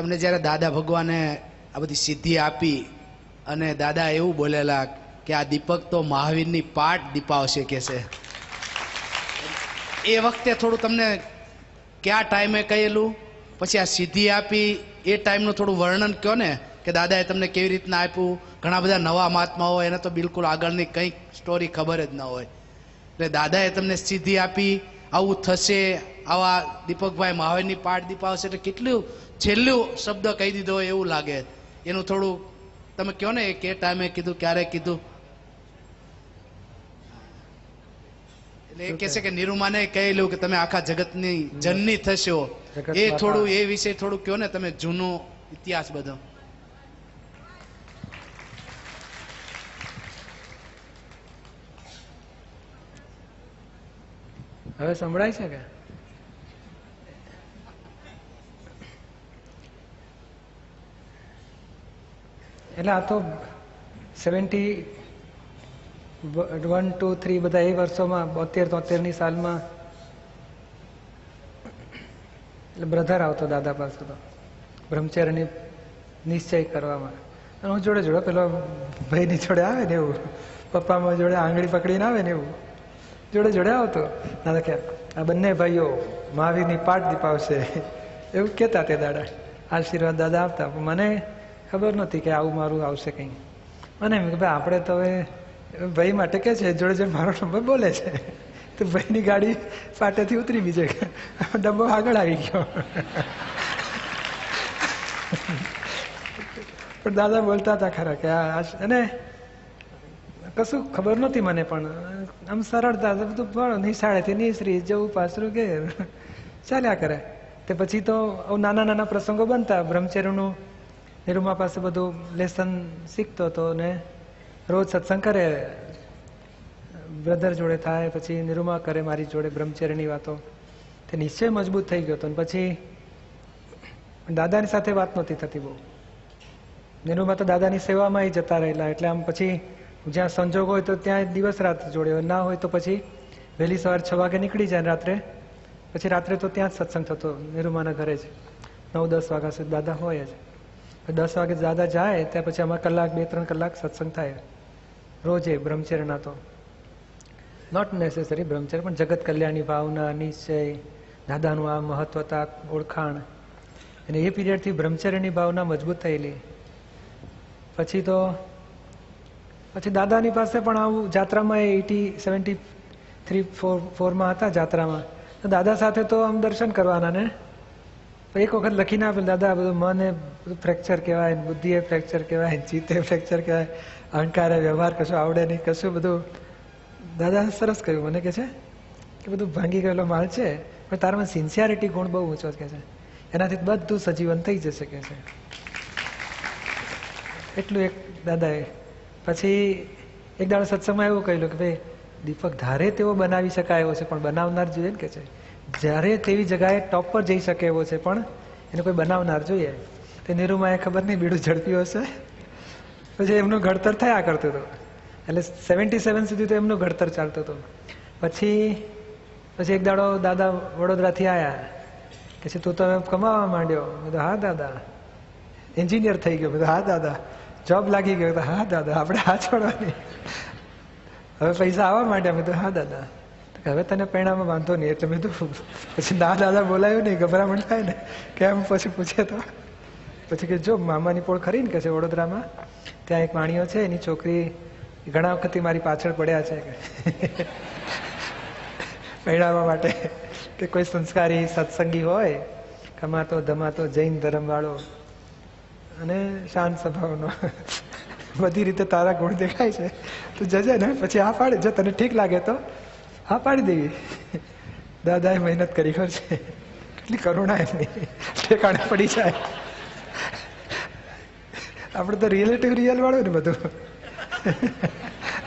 તમને જ્યારે દાદા ભગવાને આ બધી સિદ્ધિ આપી અને દાદા એવું બોલેલા કે આ દીપક તો મહાવીરની પાઠ દીપાવશે કે છે. એ વખતે થોડું તમને કયા ટાઈમે કહેલું? પછી આ સિદ્ધિ આપી, એ ટાઈમનું થોડું વર્ણન કહો ને કે દાદાએ તમને કેવી રીતના આપ્યું? ઘણા બધા નવા મહાત્મા હોય, એને તો બિલકુલ આગળની કંઈક સ્ટોરી ખબર જ ન હોય. એટલે દાદાએ તમને સિદ્ધિ આપી, આવું થશે, આવા દીપકભાઈ મહાવીરની પાઠ દીપાવશે. એટલે કેટલું છેલ્લું શબ્દ કહી દીધો હોય એવું લાગે. એનું થોડું તમે કહો ને કે ટાઈમે કીધું ક્યારે કીધું? એટલે એ કહે છે કે નિરૂમાને કહેલું કે તમે આખા જગતની જનની થશો. એ થોડું એ વિશે થોડું કહો ને તમે જૂનો ઇતિહાસ બધો. હવે સંભળાય છે કે? એટલે આ તો સેવન્ટી વન ટુ થ્રી બધા એ વર્ષોમાં બોતેર તોતેરની સાલમાં એટલે બ્રધર આવતો, દાદા પાસે તો બ્રહ્મચર્યની નિશ્ચય કરવામાં. અને હું જોડે જોડે પેલો ભાઈની જોડે આવે ને એવું. પપ્પામાં જોડે આંગળી પકડીને આવે ને એવું. જોડે જોડે આવતો. દાદા કે, આ બંને ભાઈઓ મહાવીરની પાઠ દીપાવશે. એવું કહેતા તે દાદા આશીર્વાદ દાદા આપતા. મને ખબર નહોતી કે આવું મારું આવશે કંઈ. મને એમ કે ભાઈ, આપણે તો હવે ભાઈ માટે કે છે, જોડે જોડે મારો નંબર બોલે છે. તો ભાઈની ગાડી પાટેથી ઉતરી બીજે ડબ્બો આગળ આવી ગયો. પણ દાદા બોલતા હતા ખરા કે આ અને કશું ખબર નહોતી મને પણ. આમ સરળતા બધું પણ નિશાળેથી નિસરી, જવું, પાછરું કે ચાલ્યા કરે. તે પછી તો નાના નાના પ્રસંગો બનતા, બ્રહ્મચર્યનું નિરૂમા પાસે બધું લેસન શીખતો હતો ને રોજ સત્સંગ કરે. બ્રધર જોડે થાય, પછી નિરૂમા કરે મારી જોડે બ્રહ્મચર્યની વાતો. તે નિશ્ચય મજબૂત થઈ ગયો હતો અને પછી દાદાની સાથે વાત નહોતી થતી બહુ. નિરૂમા તો દાદાની સેવામાં એ જતા રહેલા, એટલે આમ પછી જ્યાં સંજોગ હોય તો ત્યાં દિવસ રાત જોડે ના હોય તો પછી વહેલી સવાર છ વાગે નીકળી જાય ને રાત્રે. પછી રાત્રે તો ત્યાં જ સત્સંગ થતો નિરૂમાના ઘરે જ. નવ દસ વાગ્યા સુધી દાદા હોય જ. દસ વાગે દાદા જાય, ત્યાં પછી અમારે કલાક, બે, ત્રણ કલાક સત્સંગ થાય. રોજે બ્રહ્મચર્યના તો. નોટ નેસેસરી બ્રહ્મચર્ય, પણ જગત કલ્યાણની ભાવના, નિશ્ચય, દાદાનું આ મહત્વતા ઓળખાણ. અને એ પીરિયડથી બ્રહ્મચર્યની ભાવના મજબૂત થયેલી. પછી તો, પછી દાદાની પાસે પણ આવું જાત્રામાં એટી સેવન્ટી થ્રી ફોર, ફોરમાં હતા જાત્રામાં. દાદા સાથે તો આમ દર્શન કરવાના ને? એક વખત લખીને આપેલ, દાદા બધું મને ફ્રેક્ચર કહેવાય, બુદ્ધિએ ફ્રેક્ચર કહેવાય, જીતે ફ્રેક્ચર કહેવાય, અહંકારે વ્યવહાર કશું આવડે નહીં, કશું બધું. દાદા સરસ કહ્યું, મને કે છે કે બધું ભાંગી ગયેલો માલ છે, પણ તારામાં સિન્સિયરિટી ગુણ બહુ ઊંચો કે છે. એનાથી બધું સજીવન થઈ જશે કે છે. એટલું એક દાદાએ. પછી એક દાડો સત્સંગમાં એવું કહેલું કે ભાઈ, દીપક ધારે તેવો બનાવી શકાય એવો છે, પણ બનાવનાર જોઈએ ને કે છે. જ્યારે તેવી જગાએ ટોપ પર જઈ શકે એવો છે, પણ એને કોઈ બનાવનાર જોઈએ. તે નિરૂમાએ ખબર નહીં, બીડું ઝડપ્યું હશે. પછી એમનું ઘડતર થયા કરતું હતું. એટલે સેવન્ટી સેવન સુધી તો એમનું ઘડતર ચાલતું હતું. પછી પછી એક દાડો દાદા વડોદરાથી આવ્યા કે છે, તું તો હવે કમાવા માંડ્યો. મેં હા, દાદા. એન્જિનિયર થઈ ગયો. મેં હા, દાદા. જોબ લાગી ગયો. તો હા, દાદા, આપણે હા છોડવાની. હવે પૈસા આવવા માંડ્યા. મેં તો હા, દાદા. હવે તને પરિણામમાં વાંધો નહીં, એટલે મેં તો પછી ના દાદા બોલાયું નહીં, ગભરામણ થાય ને કેમ પછી પૂછે તો. પછી કે જો, મામાની પોળ ખરી ને કે છે વડોદરામાં? ત્યાં એક માણીઓ છે, એની છોકરી ઘણા વખતથી મારી પાછળ પડ્યા છે. પરિણામવા માટે કે કોઈ સંસ્કારી સત્સંગી હોય, કમાતો, ધમાતો, જૈન ધર્મવાળો અને શાંત સ્વભાવનો. બધી રીતે તારા ગુણ દેખાય છે. તું જજે ને, પછી આ પાડે. જો તને ઠીક લાગે તો. હા, પાડી દેવી. દાદાએ મહેનત કરી, ખબર છે? કેટલી કરુણા એમની ઠેકાણે પડી જાય. આપણે તો રિલેટિવ રિયલ વાળું ને બધું.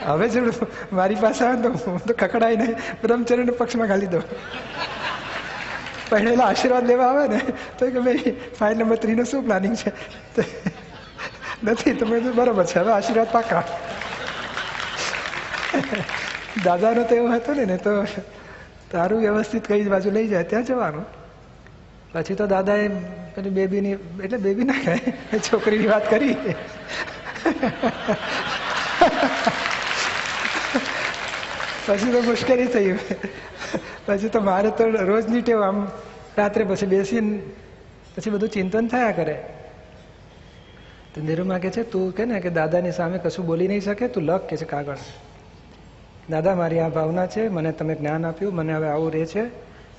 હવે જો મારી પાસે આવે તો હું તો કકડાઈને બ્રહ્મચર્યને પક્ષમાં ઘાલી દઉં. પહેરેલા આશીર્વાદ લેવા આવે ને, તો કે ભાઈ ફાઇલ નંબર થ્રીનું શું પ્લાનિંગ છે? નથી તમે તો બરોબર છે, હવે આશીર્વાદ પાકા દાદાનો તો એવો હતો ને તો તારું વ્યવસ્થિત કઈ બાજુ લઈ જાય, ત્યાં જવાનું. પછી તો દાદાએ પેલી બેબીની એટલે બેબી ના કહે છોકરીની વાત કરી. પછી તો મુશ્કેલી થઈ. પછી તો મારે તો રોજની ટેવ આમ રાત્રે પછી બેસીને પછી બધું ચિંતન થયા કરે. તો નિરૂમા કે છે, તું કે ને, કે દાદાની સામે કશું બોલી નહીં શકે, તું લખ કે છે કાગળ દાદા, મારી આ ભાવના છે, મને તમે જ્ઞાન આપ્યું, મને હવે આવું રહે છે,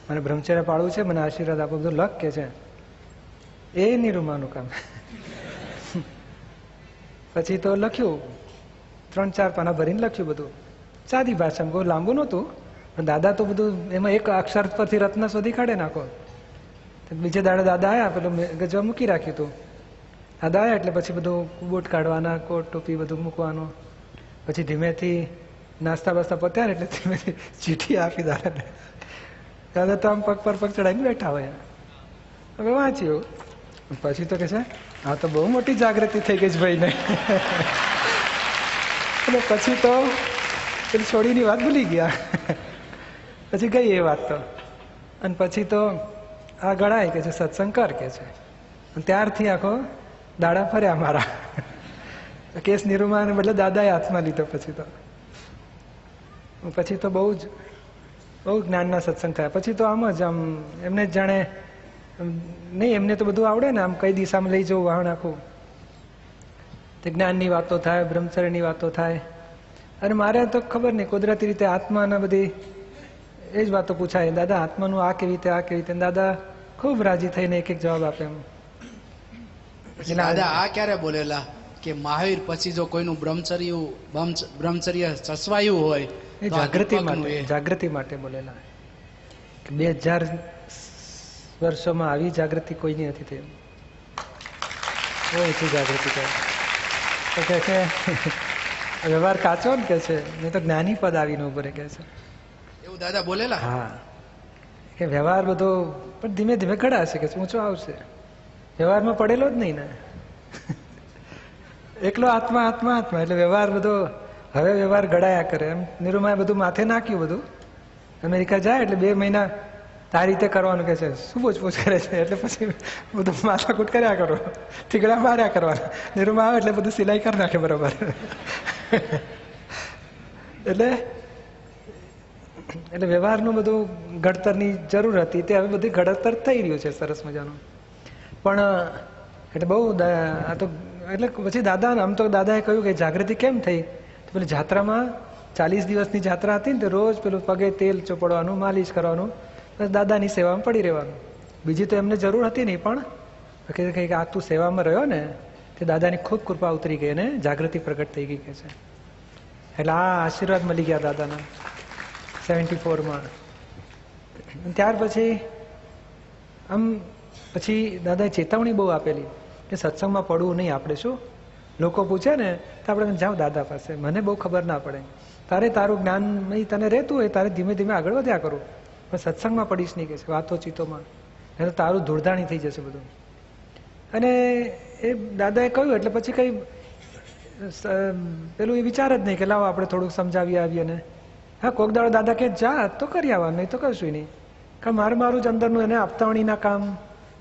મને બ્રહ્મચર્ય પાળવું છે, મને આશીર્વાદ આપો. બધું લક કે છે. એ નિરૂમાનું કામ. પછી તો લખ્યું, ત્રણ ચાર પાના ભરીને લખ્યું બધું. સાદી ભાષામાં બહુ લાંબુ નહોતું, પણ દાદા તો બધું એમાં એક અક્ષર પરથી રત્ન શોધી કાઢે નાખો. તો બીજે દાડે દાદા આવ્યા પેલું ગજવા મૂકી રાખ્યું હતું દાદા આવ્યા એટલે પછી બધું બૂટ કાઢવાના, કોટ ટોપી બધું મૂકવાનું. પછી ધીમેથી નાસ્તા બાસ્તા પત્યા એટલે ધીમે ચીઠી આપી દાદાને દાદા તો આમ પગ પર પગ ચડાવીને બેઠા હોય. હવે વાંચ્યું. પછી તો કે છે, આ તો બહુ મોટી જાગૃતિ થઈ ગઈ છે ભાઈને. એટલે પછી તો પેલી છોડીની વાત ભૂલી ગયા. પછી ગઈ એ વાત તો. અને પછી તો આ ગળાય કે છે, સત્સંગ કર, કે છે. અને ત્યારથી આખો દાડા ફર્યા મારા કેસ નિરૂમાને બદલે દાદાએ હાથમાં લીધો પછી તો. પછી તો બહુ જ, બહુ જ્ઞાનના સત્સંગ થયા. પછી તો આમ જ, આમ એમને જ જાણે નહીં, એમને તો બધું આવડે ને, આમ કઈ દિશામાં લઈ જવું, વાહન આખું. તે જ્ઞાનની વાતો થાય, બ્રહ્મચર્યની વાતો થાય. અને મારે તો ખબર નહીં, કુદરતી રીતે આત્માના બધી, એ જ વાતો પૂછાય. દાદા, આત્માનું આ કેવી રીતે, આ કેવી રીતે? દાદા ખૂબ રાજી થઈને એક એક જવાબ આપે એમ. દાદા, આ ક્યારે બોલેલા? કે મહાવીર પછી જો કોઈનું બ્રહ્મચર્ય બ્રહ્મચ- બ્રહ્મચર્ય સસવાયું હોય જાગૃતિ માટે. જાગૃતિ માટે બોલેલા કે બે હજાર વર્ષોમાં આવી જાગૃતિ કોઈની નથી થઈ. ઓછી જાગૃતિ કહે તો કે છે વ્યવહાર કાચો ને કે છે. નહીં તો જ્ઞાની પદ આવીને ઉભરે કહે કે છે. એવું દાદા બોલેલા? હા. કે વ્યવહાર બધો પણ ધીમે ધીમે ઘડાશે કે ઊંચો આવશે. વ્યવહારમાં પડેલો જ નહીં ને. એકલો આત્મા આત્મા આત્મા. એટલે વ્યવહાર બધો, હવે વ્યવહાર ઘડાયા કરે. એમ નિરૂમાએ બધું માથે નાખ્યું બધું. અમેરિકા જાય એટલે બે મહિના તારી રીતે કરવાનું કે છે. શું પૂછપૂછ કરે છે? એટલે પછી બધું માથાકૂટ કર્યા કરો. ઠીકડા માર્યા કરવાના. નિરૂમા આવે એટલે બધું સિલાઈ કરી નાખે બરોબર. એટલે એટલે વ્યવહારનું બધું ઘડતરની જરૂર હતી. તે હવે બધી ઘડતર થઈ રહ્યું છે. સરસ મજાનું. પણ એટલે બહુ આ તો એટલે પછી દાદા આમ તો દાદાએ કહ્યું કે જાગૃતિ કેમ થઈ? તો પેલી જાત્રામાં ચાલીસ દિવસની જાત્રા હતી ને તો રોજ પેલું પગે તેલ ચોપડવાનું, માલિશ કરવાનું, બસ દાદાની સેવામાં પડી રહેવાનું. બીજી તો એમને જરૂર હતી નહીં, પણ કે કંઈક આ તું સેવામાં રહ્યો ને, તે દાદાની ખૂબ કૃપા ઉતરી ગઈ અને જાગૃતિ પ્રગટ થઈ ગઈ કે છે. એટલે આ આશીર્વાદ મળી ગયા દાદાના, સેવન્ટી ફોરમાં. ત્યાર પછી, આમ પછી દાદાએ ચેતવણી બહુ આપેલી. કે સત્સંગમાં પડવું નહીં, આપણે શું? લોકો પૂછે ને, તો આપણે જાઓ દાદા પાસે. મને બહુ ખબર ના પડે. તારે તારું જ્ઞાન નહીં, તને રહેતું હોય, તારે ધીમે ધીમે આગળ વધ્યા કરું. પણ સત્સંગમાં પડીશ નહીં કે છે, વાતો ચીતોમાં. તો તારું ધૂળધાણી થઈ જશે બધું. અને એ દાદાએ કહ્યું, એટલે પછી કંઈ પેલું એ વિચાર જ નહીં કે લાવો આપણે થોડુંક સમજાવી આવીએ ને. હા, કોક દાડો દાદા કે જા, તો કરી આવવાનું નહીં તો કશું નહીં. કારણ મારું મારું જ અંદરનું એને આપતાવણીના કામ.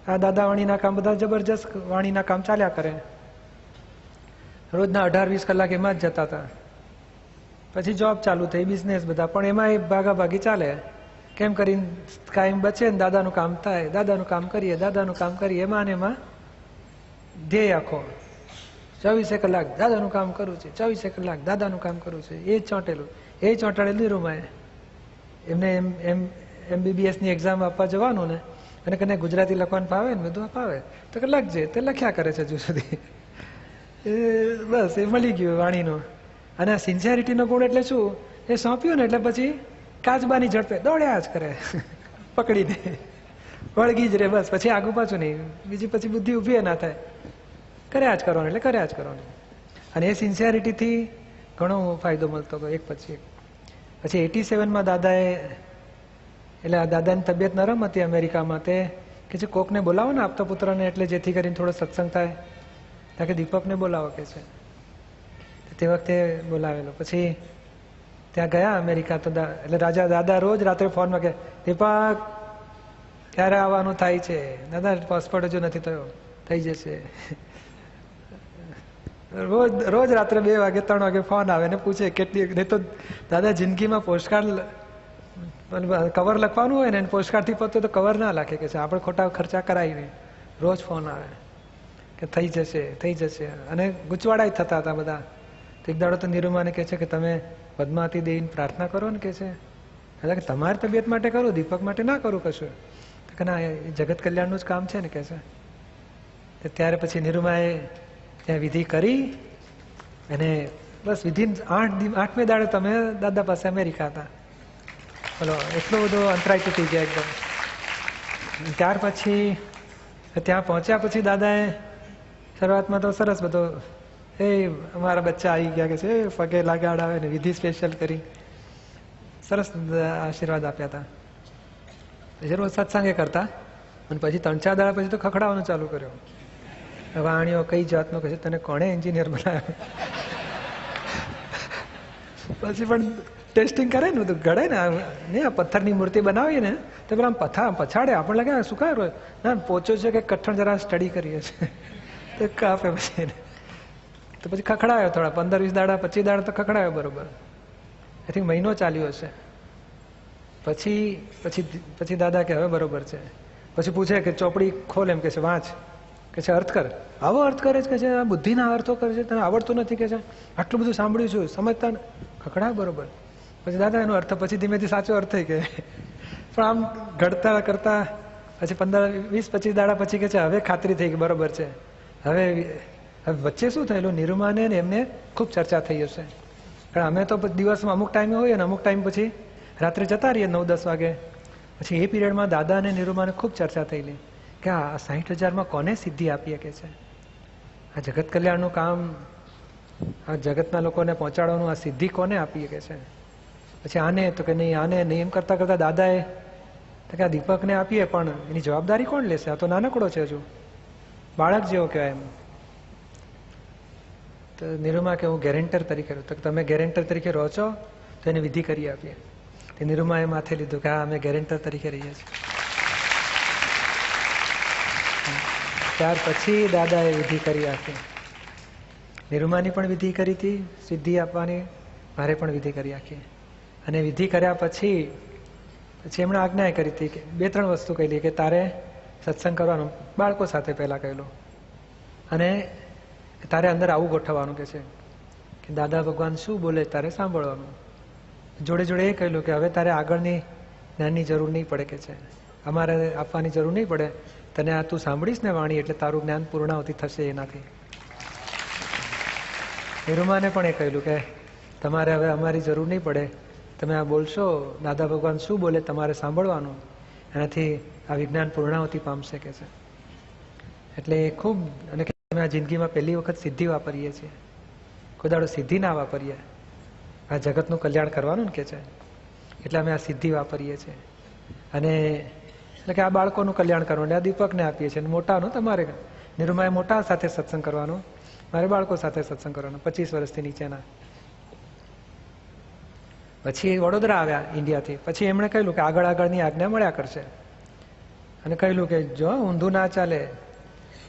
આ દાદા વાણીના કામ બધા જબરજસ્ત વાણીના કામ ચાલ્યા કરે. રોજના અઢાર, વીસ કલાક એમાં જ જતા હતા. પછી જોબ ચાલુ થઈ બિઝનેસ બધા, પણ એમાં એ ભાગાભાગી ચાલે. કેમ કરીને કાયમ બચે ને દાદાનું કામ થાય, દાદાનું કામ કરીએ, દાદાનું કામ કરીએ, એમાં ને એમાં ધ્યેય આખો. ચોવીસે કલાક દાદાનું કામ કરું છે, ચોવીસે કલાક દાદાનું કામ કરું છે, એ ચોંટેલું. એ ચોંટાડેલું રૂમાએ એમને એમ એમ એમબીબીએસની એક્ઝામ આપવા જવાનું ને અને કને ગુજરાતી લખવાનું ફાવે ને બધું ફાવે. તો કે લખજે, તે લખ્યા કરે છે હજુ સુધી. એ બસ, એ મળી ગયું વાણીનો. અને આ સિન્સિયરિટીનો ગુણ એટલે શું? એ સોંપ્યું ને એટલે પછી કાચબાની ઝડપે દોડ્યા જ કરે. પકડીને. વળગી જ રે બસ. પછી આગુ પાછું નહીં. બીજી પછી બુદ્ધિ ઊભી ના થાય. કર્યા જ કરવાનું એટલે કર્યા જ કરવાનું. અને એ સિન્સિયરિટીથી ઘણો ફાયદો મળતો હતો એક પછી એક. પછી એટી સેવનમાં દાદાએ એટલે આ દાદાની તબિયત નરમ હતી અમેરિકામાં તે કે છે કોકને બોલાવો ને આપતા પુત્રને, એટલે જેથી કરીને થોડો સત્સંગ થાય. ત્યાં કે દીપકને બોલાવો કે છે. તે વખતે બોલાવેલો. પછી ત્યાં ગયા અમેરિકા તો એટલે રાજા, દાદા રોજ રાત્રે ફોનમાં કે, દીપક, ક્યારે આવવાનું થાય છે? દાદા પાસપોર્ટ હજુ નથી થયો. થઈ જશે. રોજ રોજ રાત્રે બે વાગે, ત્રણ વાગે ફોન આવે ને પૂછે કેટલી નહીં તો દાદા જિંદગીમાં પોસ્ટકાર્ડ કવર લખવાનું હોય ને એને પોસ્ટકાર્ડથી પતો તો કવર ના લખે કે છે, આપણે ખોટા ખર્ચા કરાવીને રોજ ફોન આવે. કે થઈ જશે થઈ જશે. અને ગુચવાડા થતા હતા બધા. તો એક દાડો તો નિરૂમાને કહે છે કે, તમે પદ્માવતી દેવીને પ્રાર્થના કરો ને કે છે. એટલે કે તમારી તબિયત માટે કરું, દીપક માટે ના કરું કશું. કે, ના, એ જગત કલ્યાણનું જ કામ છે ને કે છે. ત્યારે પછી નિરૂમાએ ત્યાં વિધિ કરી અને બસ વિધિન આઠ આઠમે દાડે તમે દાદા પાસે અમેરિકા હતા. બોલો એટલો બધો અંતરાય તૂટી ગયા એકદમ. ત્યાર પછી, ત્યાં પહોંચ્યા પછી દાદાએ શરૂઆતમાં તો સરસ બધો, એ અમારા બચ્ચા આવી ગયા કે છે, પગે લાગાડાવે ને, વિધિ સ્પેશિયલ કરી. સરસ આશીર્વાદ આપ્યા હતા. પછી રોજ સત્સંગે કરતા, અને પછી ત્રણ ચાર દાડા પછી તો ખખડાવવાનું ચાલુ કર્યો. વાણીઓ કઈ જાતનો કહે તને કોણે એન્જિનિયર બનાવ્યો? પછી પણ ટેસ્ટિંગ કરે ને તો ઘડે ને ને, આ પથ્થરની મૂર્તિ બનાવીએ ને, તો પેલા આમ પથા, પછાડે. આપણને લાગે શું રોય? ના પોચો છે કે કઠણ જરા સ્ટડી કરીએ છીએ તો કાપે પછી તો પછી ખખડાયો થોડા, પંદર વીસ દાડા, પચીસ દાડા તો ખખડાયો બરોબર. થિંક મહિનો ચાલ્યો હશે. પછી પછી પછી દાદા કે હવે બરોબર છે. પછી પૂછે કે ચોપડી ખોલ એમ કે છે, વાંચ. કે છે, અર્થ કર. આવો અર્થ કરે છે કે છે, આ બુદ્ધિના અર્થો કરે છે, તને આવડતું નથી કે છે? આટલું બધું સાંભળ્યું છું, સમજતા ખખડા બરોબર. પછી દાદા, એનો અર્થ પછી ધીમેથી સાચો અર્થ થઈ કે પણ આમ ઘડતા કરતા પછી પંદર, વીસ, પચીસ દાડા પછી કે છે, હવે ખાતરી થઈ કે બરોબર છે. હવે હવે વચ્ચે શું થયેલું? નિરૂમાને ને એમને ખૂબ ચર્ચા થઈ હશે. કારણ અમે તો દિવસમાં અમુક ટાઈમે હોઈએ ને અમુક ટાઈમ પછી રાત્રે જતા રહીએ નવ, દસ વાગે. પછી એ પીરિયડમાં દાદા અને નિરૂમાને ખૂબ ચર્ચા થયેલી કે આ સાહીઠ હજારમાં કોને સિદ્ધિ આપીએ કે છે? આ જગત કલ્યાણનું કામ, આ જગતના લોકોને પહોંચાડવાનું આ સિદ્ધિ કોને આપીએ કે છે? પછી આને તો કે નહીં, આને નહીં, એમ કરતાં કરતાં દાદાએ તો કે આ દીપકને આપીએ, પણ એની જવાબદારી કોણ લેશે? આ તો નાનકડો છે હજુ. બાળક જેવો કહેવાય એમ. તો નિરૂમા કે હું ગેરેન્ટર તરીકે તો તમે ગેરેન્ટર તરીકે રહો છો, તો એને વિધિ કરી આપીએ. તે નિરૂમાએ માથે લીધું કે હા, અમે ગેરેન્ટર તરીકે રહીએ છીએ. ત્યાર પછી દાદાએ વિધિ કરી આપી. નિરૂમાની પણ વિધિ કરી હતી, સિદ્ધિ આપવાની. મારે પણ વિધિ કરી આખી અને વિધિ કર્યા પછી પછી એમણે આજ્ઞા કરી હતી કે બે ત્રણ વસ્તુ કહેલી કે તારે સત્સંગ કરવાનું. બાળકો સાથે પહેલાં કહેલું અને તારે અંદર આવું ગોઠવવાનું કે છે કે દાદા ભગવાન શું બોલે તારે સાંભળવાનું. જોડે જોડે એ કહેલું કે હવે તારે આગળની જ્ઞાનની જરૂર નહીં પડે કે છે. અમારે આપવાની જરૂર નહીં પડે. તને આ તું સાંભળીશ ને વાણી એટલે તારું જ્ઞાન પૂર્ણાવતી થશે એનાથી. નિરૂમાને પણ એ કહેલું કે તમારે હવે અમારી જરૂર નહીં પડે. તમે આ બોલશો, દાદા ભગવાન શું બોલે તમારે સાંભળવાનું? એનાથી આ વિજ્ઞાન પૂર્ણાવતી પામશે કે છે. એટલે ખૂબ, અને અમે આ જિંદગીમાં પહેલી વખત સિદ્ધિ વાપરીએ છીએ. કોઈ દાડો સિદ્ધિ ના વાપરીએ. આ જગતનું કલ્યાણ કરવાનું કે છે? એટલે અમે આ સિદ્ધિ વાપરીએ છીએ. અને એટલે કે આ બાળકોનું કલ્યાણ કરવાનું આ દીપકને આપીએ છીએ. અને મોટાનું, તમારે નિરૂમાએ મોટા સાથે સત્સંગ કરવાનો, મારે બાળકો સાથે સત્સંગ કરવાનો, પચીસ વર્ષથી નીચેના. પછી વડોદરા આવ્યા ઇન્ડિયાથી. પછી એમણે કહ્યું કે આગળ આગળની આજ્ઞા મળ્યા કરશે. અને કહ્યું કે જો ઊંધું ના ચાલે,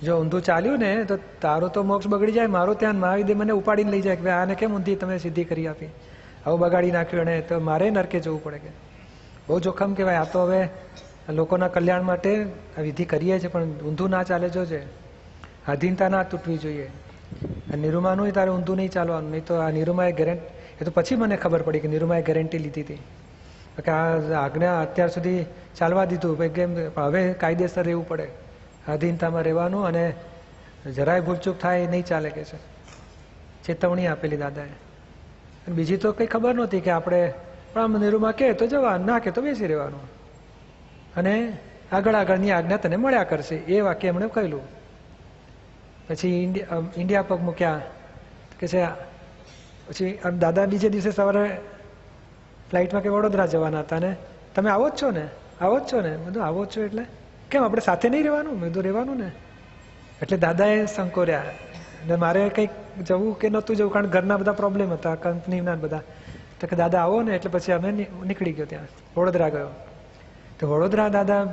જો ઊંધું ચાલ્યું ને, તો તારો તો મોક્ષ બગડી જાય, મારું ત્યાં મહાવિદ્ય મને ઉપાડીને લઈ જાય કે આને કેમ ઊંધી તમે સિદ્ધિ કરી આપી? આવું બગાડી નાખ્યું એણે તો મારે નરકે જવું પડે કે. બહુ જોખમ કહેવાય. આ તો હવે લોકોના કલ્યાણ માટે આ વિધિ કરીએ છીએ, પણ ઊંધું ના ચાલે જોજે આધીનતા ના તૂટવી જોઈએ. નિરૂમાનું તારે ઊંધું નહીં ચાલવાનું, નહીં તો આ નિરૂમાએ ગેરંટ એ તો પછી મને ખબર પડી કે નિરૂમાએ ગેરંટી લીધી હતી. કે આ આજ્ઞા અત્યાર સુધી ચાલવા દીધું. કેમ હવે કાયદેસર રહેવું પડે. આધીનતામાં રહેવાનું અને જરાય ભૂલચૂક થાય નહીં ચાલે કે છે. ચેતવણી આપેલી દાદાએ. બીજી તો કંઈ ખબર નહોતી કે આપણે, પણ આમ નિરૂમા કહે તો જવાનું ના કહે તો બેસી રહેવાનું. અને આગળ આગળની આજ્ઞા તને મળ્યા કરશે. એ વાક્ય એમણે કહેલું. પછી ઇન્ડિયા ઇન્ડિયા પગ મૂક્યા. કે છે પછી આમ દાદા બીજે દિવસે સવારે ફ્લાઇટમાં કે વડોદરા જવાના હતા ને, તમે આવો જ છો ને? આવો જ છો ને? બધું આવો જ છો એટલે. કેમ, આપણે સાથે નહીં રહેવાનું? મેં રહેવાનું ને. એટલે દાદાએ સંકોર્યા. ને મારે કંઈક જવું કે નહોતું જવું, કારણ ઘરના બધા પ્રોબ્લેમ હતા કંપનીના બધા. તો કે, દાદા, આવો ને. એટલે પછી અમે નીકળી ગયો ત્યાં. વડોદરા ગયો. તો વડોદરા દાદા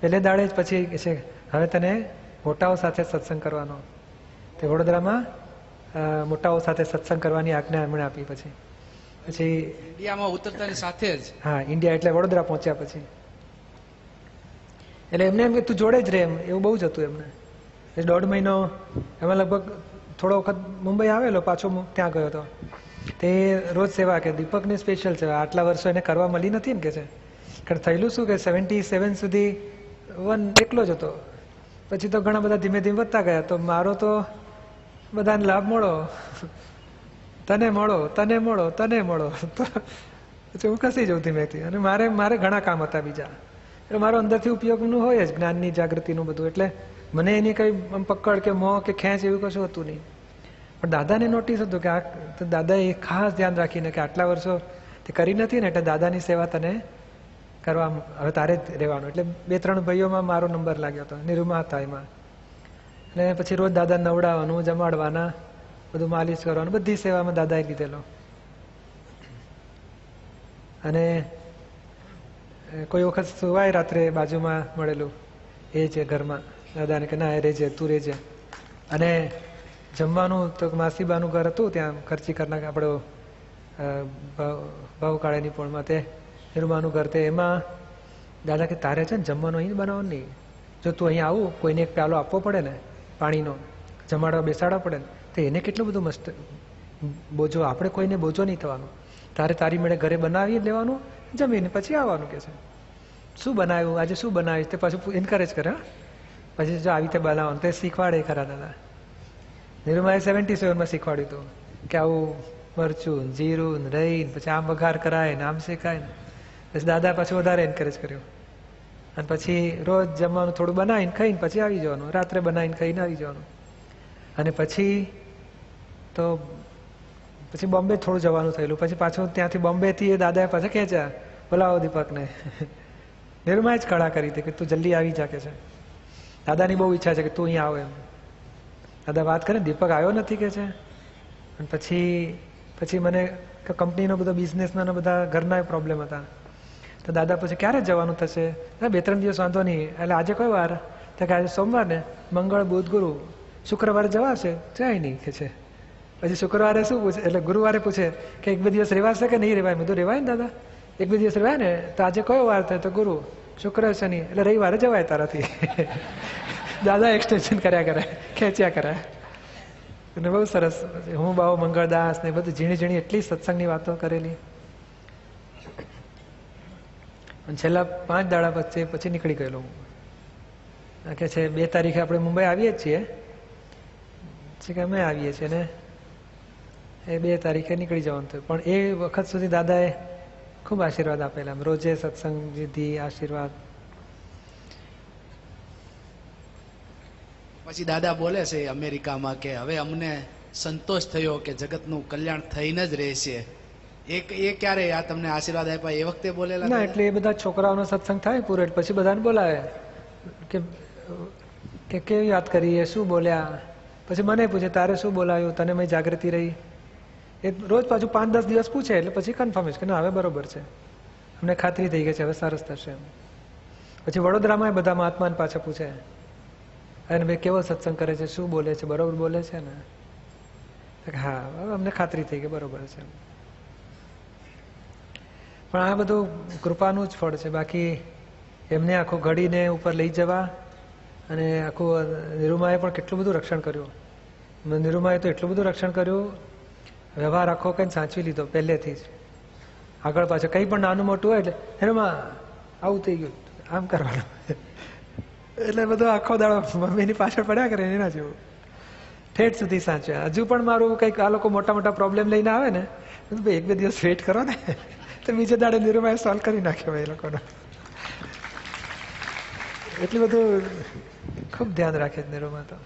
પહેલે દાડે જ પછી છે, હવે તને મોટાઓ સાથે સત્સંગ કરવાનો. તે વડોદરામાં મોટાઓ સાથે સત્સંગ કરવાની આજ્ઞા એમણે આપી પછી. પછી ઇન્ડિયામાં ઉતરતાની સાથે જ. હા ઇન્ડિયા એટલે વડોદરા પહોંચ્યા પછી. એટલે એમને એમ કે તું જોડે જ રહે એમ એવું બહુ જ હતું એમને. દોઢ મહિનો એમાં લગભગ થોડો વખત મુંબઈ આવેલો પાછો ત્યાં ગયો હતો. તે રોજ સેવા કે દીપકની સ્પેશિયલ સેવા. આટલા વર્ષો એને કરવા મળી નથી ને કે છે. કારણ થયેલું શું કે સેવન્ટી સેવન સુધી વન એકલો જ હતો. પછી તો ઘણા બધા ધીમે ધીમે વધતા ગયા. તો મારો તો બધાને લાભ મળો. તને મળો તને મળો તને મળો. તો પછી હું ખસી જઉં ધીમેથી અને મારે મારે ઘણા કામ હતા બીજા. એટલે મારો અંદરથી ઉપયોગનું હોય જ જ્ઞાનની જાગૃતિનું બધું. એટલે મને એની કઈ પકડ કે મોં કે ખેંચ એવું કશું હતું નહીં. પણ દાદાને નોટિસ હતું કે આ દાદાએ ખાસ ધ્યાન રાખીને કે આટલા વર્ષો તે કરી નથી ને એટલે દાદાની સેવા તને કરવા હવે તારે જ રહેવાનું. એટલે બે, ત્રણ ભાઈઓમાં મારો નંબર લાગ્યો હતો. નિરૂમા હતા એમાં. અને પછી રોજ દાદા નવડાવવાનું, જમાડવાના, બધું માલિશ કરવાનું, બધી સેવામાં દાદાએ લીધેલો. અને કોઈ વખત સુવાય રાત્રે બાજુમાં મળેલું, એ છે ઘરમાં. દાદાને કે, ના, એ રેજે, તું રેજે. અને જમવાનું તો માસીબાનું ઘર હતું ત્યાં, ખર્ચી કરના આપણો ભાવ ભાવકાળાની પોળમાં તે, નિર્માનું ઘર તે, એમાં દાદા કે, તારે છે ને જમવાનું અહીં બનાવવાનું નહીં. જો તું અહીં આવું, કોઈને એક પ્યાલો આપવો પડે ને પાણીનો જમાડવા બેસાડવા પડે ને, તો એને કેટલું બધું મસ્ત બોજો. આપણે કોઈને બોજો નહીં થવાનું. તારે તારી મેળે ઘરે બનાવી લેવાનું જમીને પછી આવવાનું કે છે. શું બનાવ્યું? આજે શું બનાવ્યું? તે પાછું એન્કરેજ કરે પછી જો આવી રીતે બનાવવાનું, તે શીખવાડે ખરા દાદા. નિરૂમાએ સેવન્ટી સેવનમાં શીખવાડ્યું હતું કે આવું મરચું જીરું રહીને પછી આમ વઘાર કરાય ને આમ શેકાય ને. પછી દાદા પાછું વધારે એન્કરેજ કર્યું. અને પછી રોજ જમવાનું થોડું બનાવીને ખાઈને પછી આવી જવાનું. રાત્રે બનાવીને ખાઈને આવી જવાનું. અને પછી તો પછી બોમ્બે થોડું જવાનું થયેલું. પછી પાછું ત્યાંથી બોમ્બેથી એ દાદાએ પાછા ખેંચ્યા. બોલાવો દીપકને. નિર્માએ જ કળા કરી હતી કે તું જલ્દી આવી જા કે છે. દાદાની બહુ ઈચ્છા છે કે તું અહીંયા આવો એમ. દાદા વાત કરે, દીપક આવ્યો નથી કે છે. અને પછી પછી મને કંપનીનો બધો બિઝનેસના બધા ઘરના પ્રોબ્લેમ હતા. તો દાદા પછી ક્યારે જવાનું થશે? બે, ત્રણ દિવસ વાંધો નહીં. એટલે આજે કોઈ વાર? તો કે આજે સોમવાર ને મંગળ, બુધ, ગુરુ. શુક્રવારે જવાશે? જાય નહીં, કે છે. પછી શુક્રવારે શું પૂછે? એટલે ગુરુવારે પૂછે કે એક બે દિવસ રહેવાશે કે નહીં રહેવાય? તો રહેવાય ને દાદા. એક બે દિવસ રહેવાય ને, તો આજે કયો વાર થાય તો ગુરુ. શુક્ર, શનિ. એટલે રવિવારે જવાય તારાથી. દાદા એક્સટેન્શન કર્યા કરે, ખેંચ્યા કરે. અને બહુ સરસ. હું બાવો મંગળદાસ ને બધું ઝીણી ઝીણી એટલી સત્સંગની વાતો કરેલી. અને છેલ્લા પાંચ દાડા વચ્ચે પછી નીકળી ગયેલો હું. કે છે, બે તારીખે આપણે મુંબઈ આવીએ જ છીએ. છે કે અમે આવીએ છીએ ને? એ બે તારીખે નીકળી જવાનું થયું. પણ એ વખત સુધી દાદાએ ખૂબ આશીર્વાદ આપેલા રોજે સત્સંગ વિધિ આશીર્વાદ. પછી દાદા બોલે છે અમેરિકામાં કે હવે અમને સંતોષ થયો કે જગતનું કલ્યાણ થઈને જ રહેશે. એક એ ક્યારે આ તમને આશીર્વાદ આપ્યા? એ વખતે બોલેલા ના એટલે એ બધા છોકરાઓનો સત્સંગ થાય પૂરેટ પછી બધાને બોલાવે. કે કે કેવી વાત કરીએ શું બોલ્યા? પછી મને પૂછે તારે શું બોલાયું? તને મેં જાગૃતિ રહી. એ રોજ પાછું પાંચ દસ દિવસ પૂછે એટલે પછી કન્ફર્મેશન કે ના હવે બરોબર છે. અમને ખાતરી થઈ ગઈ છે હવે સરસ થશે એમ. પછી વડોદરામાં બધા મહાત્માને પાછા પૂછે. અને ભાઈ કેવો સત્સંગ કરે છે? શું બોલે છે? બરોબર બોલે છે ને? હા હવે અમને ખાતરી થઈ ગઈ બરોબર છે પણ આ બધું કૃપાનું જ ફળ છે. બાકી એમને આખું ઘડીને ઉપર લઈ જવા અને આખું નિરૂમાએ પણ કેટલું બધું રક્ષણ કર્યું. નિરૂમાએ તો એટલું બધું રક્ષણ કર્યું, વ્યવહાર આખો કંઈ સાચવી લીધો પહેલેથી જ. આગળ પાછળ કંઈ પણ નાનું મોટું હોય એટલે એનામાં આવું થઈ ગયું. આમ કરવાનું. એટલે બધો આખો દાડો મમ્મીની પાછળ પડ્યા કરે એના જેવું. ઠેઠ સુધી સાચવ્યા. હજુ પણ મારું કંઈક આ લોકો મોટા મોટા પ્રોબ્લેમ લઈને આવે ને એક બે દિવસ વેઇટ કરો ને. તો બીજે દાડે નિરૂમાએ સોલ્વ કરી નાખ્યો એ લોકોનો. એટલું બધું ખૂબ ધ્યાન રાખે નિરૂમા તો.